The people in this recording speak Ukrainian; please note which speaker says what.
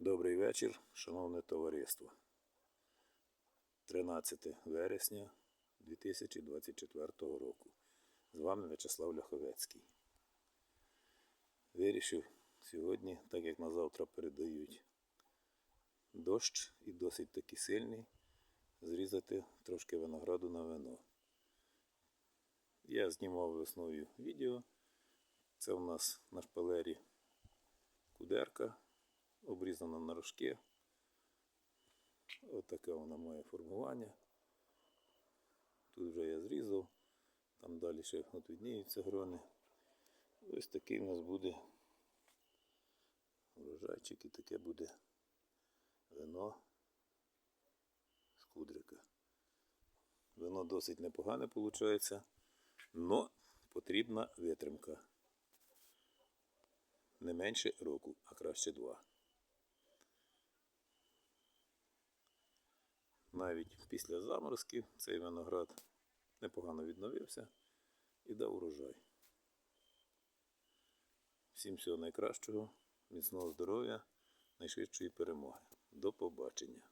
Speaker 1: Добрий вечір, шановне товариство. 13 вересня 2024 року. З вами В'ячеслав Ляховецький. Вирішив сьогодні, так як на завтра передають дощ і досить таки сильний, зрізати трошки винограду на вино. Я знімав весною відео. Це у нас на шпалері кудерка, обрізана на рожки. Отаке вона має формування. Тут вже я зрізав, там далі ще от відніються грони. Ось такий у нас буде врожайчик і таке буде вино з кудрика. Вино досить непогане виходить, але потрібна витримка. Не менше року, а краще два. Навіть після заморозків цей виноград непогано відновився і дав урожай. Всім всього найкращого, міцного здоров'я, найшвидшої перемоги. До побачення.